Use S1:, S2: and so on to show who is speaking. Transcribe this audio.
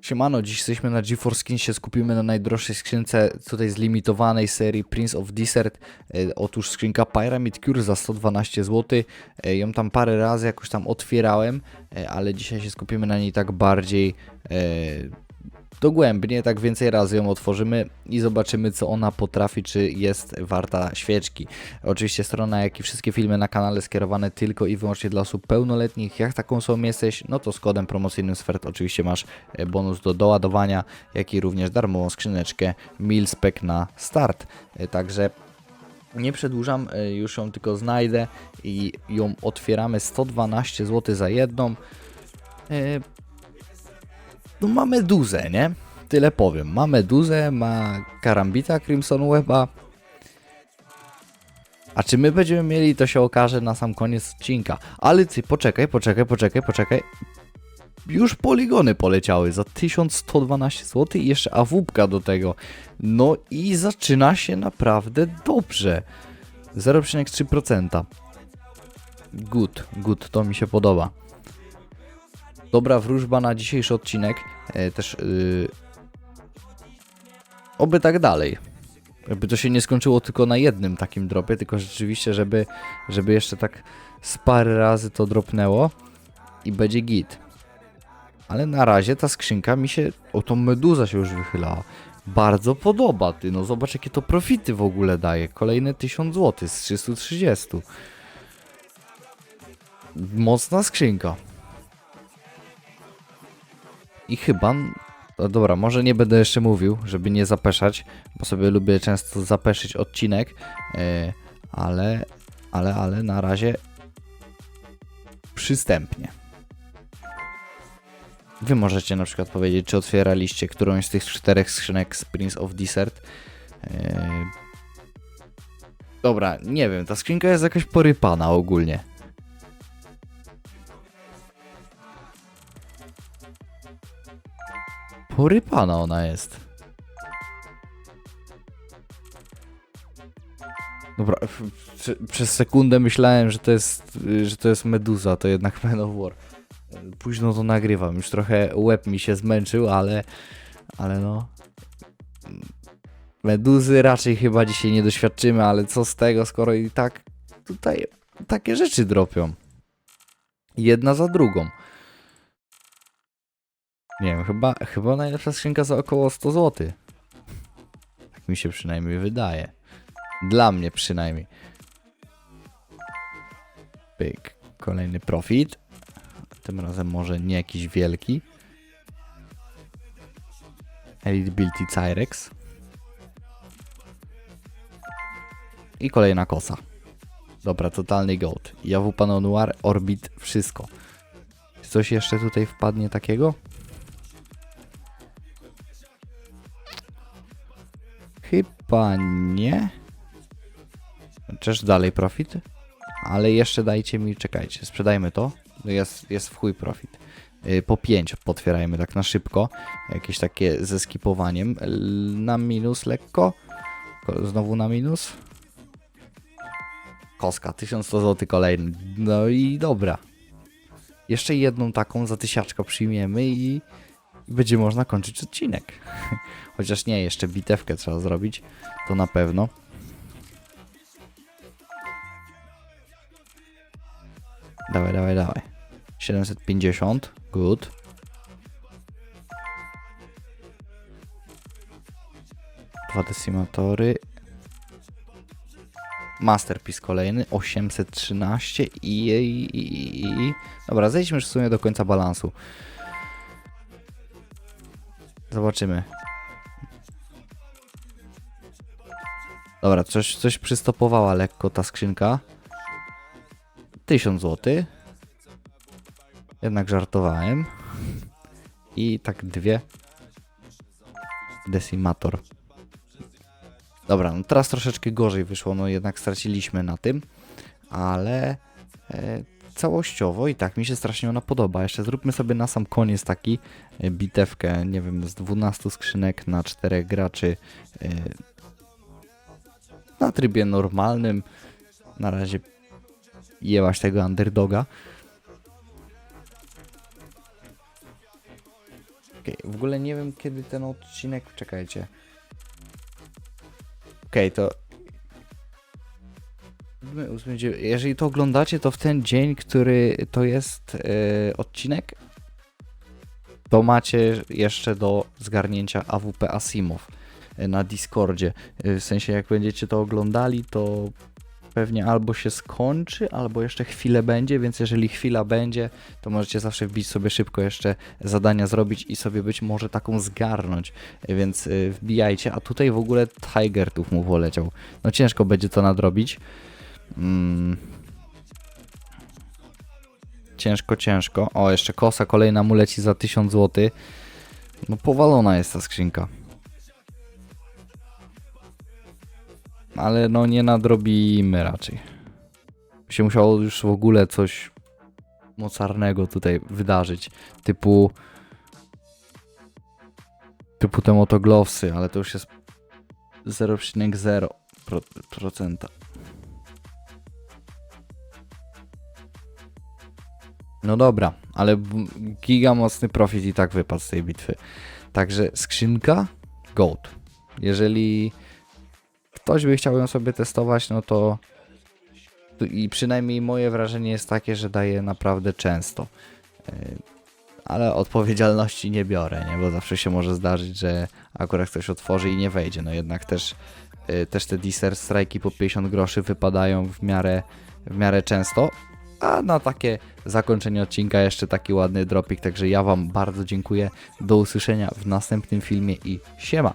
S1: Siemano, dziś jesteśmy na GeForce Skin, się skupimy na najdroższej skrzynce tutaj z limitowanej serii Prince of Desert. E, otóż skrzynka Pyramid Cure za 112 zł. E, ją tam parę razy jakoś tam otwierałem, e, ale dzisiaj się skupimy na niej tak bardziej e, dogłębnie, tak więcej razy ją otworzymy i zobaczymy co ona potrafi, czy jest warta świeczki. Oczywiście strona, jak i wszystkie filmy na kanale skierowane tylko i wyłącznie dla osób pełnoletnich. Jak taką osobą jesteś, no to z kodem promocyjnym SFERT oczywiście masz e, bonus do doładowania, jak i również darmową skrzyneczkę Milspec na start. E, Także nie przedłużam, e, już ją tylko znajdę i ją otwieramy 112 zł za jedną. No ma meduzę, nie? Tyle powiem. Ma meduzę, ma karambita Crimson Weba. A czy my będziemy mieli, to się okaże na sam koniec odcinka. Ale ty, poczekaj, poczekaj, poczekaj, poczekaj. Już poligony poleciały za 1112 zł i jeszcze awupka do tego. No i zaczyna się naprawdę dobrze. 0,3%. Good, good, to mi się podoba. Dobra wróżba na dzisiejszy odcinek. E, też yy... oby tak dalej. Jakby to się nie skończyło tylko na jednym takim dropie, tylko rzeczywiście, żeby, żeby jeszcze tak z parę razy to dropnęło i będzie git. Ale na razie ta skrzynka mi się, o tą meduza się już wychylała. Bardzo podoba, ty, no zobacz jakie to profity w ogóle daje. Kolejne 1000 zł z 330. Mocna skrzynka. I chyba. No dobra, może nie będę jeszcze mówił, żeby nie zapeszać, bo sobie lubię często zapeszyć odcinek, yy, ale, ale, ale na razie przystępnie. Wy możecie na przykład powiedzieć, czy otwieraliście którąś z tych czterech skrzynek z Prince of Desert. Yy... Dobra, nie wiem, ta skrzynka jest jakaś porypana ogólnie. Porypana ona jest. Dobra, przez sekundę myślałem, że to jest, y, że to jest Meduza, to jednak Man of War. Późno to nagrywam, już trochę łeb mi się zmęczył, ale, ale no... Meduzy raczej chyba dzisiaj nie doświadczymy, ale co z tego, skoro i tak tutaj takie rzeczy dropią. Jedna za drugą. Nie wiem, chyba, chyba najlepsza skrzynka za około 100 zł. Tak mi się przynajmniej wydaje. Dla mnie przynajmniej. Pyk. Kolejny profit. Tym razem może nie jakiś wielki. Elite Ability Cyrex. I kolejna kosa. Dobra, totalny gold. Jawupa Noir, Orbit, wszystko. Coś jeszcze tutaj wpadnie takiego? Chyba nie. Chociaż dalej profit. Ale jeszcze dajcie mi, czekajcie, sprzedajmy to. Jest, jest w chuj profit. Yy, Po 5 potwierajmy tak na szybko. Jakieś takie ze skipowaniem. Na minus lekko. Ko- Znowu na minus. Koska, 1100 zł kolejny. No i dobra. Jeszcze jedną taką za tysiaczka przyjmiemy i będzie można kończyć odcinek. Chociaż nie, jeszcze bitewkę trzeba zrobić. To na pewno. Dawaj, dawaj, dawaj. 750. Good. Dwa decimatory. Masterpiece kolejny. 813 i, i, i, i... Dobra, zejdźmy już w sumie do końca balansu. Zobaczymy. Dobra, coś, coś przystopowała lekko ta skrzynka. 1000 zł. Jednak żartowałem. I tak dwie. Decimator. Dobra, no teraz troszeczkę gorzej wyszło, no jednak straciliśmy na tym, ale e, całościowo i tak mi się strasznie ona podoba. Jeszcze zróbmy sobie na sam koniec taki e, bitewkę, nie wiem, z 12 skrzynek na 4 graczy e, na trybie normalnym. Na razie jebać tego underdoga. Okej, w ogóle nie wiem kiedy ten odcinek. Czekajcie. Okej, to. Jeżeli to oglądacie, to w ten dzień, który to jest e, odcinek, to macie jeszcze do zgarnięcia AWP Asimov e, na Discordzie. E, W sensie, jak będziecie to oglądali, to pewnie albo się skończy, albo jeszcze chwilę będzie, więc jeżeli chwila będzie, to możecie zawsze wbić sobie szybko jeszcze zadania zrobić i sobie być może taką zgarnąć, więc wbijajcie, a tutaj w ogóle Tiger tu mu poleciał. No ciężko będzie to nadrobić. Mm. Ciężko, ciężko. O, jeszcze kosa kolejna mu leci za 1000 zł. No powalona jest ta skrzynka. Ale no nie nadrobimy raczej. Się musiało już w ogóle coś mocarnego tutaj wydarzyć. Typu typu te motoglowsy, ale to już jest 0,0%. No dobra, ale giga mocny profit i tak wypadł z tej bitwy. Także skrzynka gold. Jeżeli ktoś by chciał ją sobie testować, no to i przynajmniej moje wrażenie jest takie, że daje naprawdę często. Yy, Ale odpowiedzialności nie biorę, nie? Bo zawsze się może zdarzyć, że akurat ktoś otworzy i nie wejdzie. No jednak też, yy, też te Disser strajki po 50 groszy wypadają w miarę, w miarę często. A na takie zakończenie odcinka jeszcze taki ładny dropik, także ja Wam bardzo dziękuję. Do usłyszenia w następnym filmie i siema!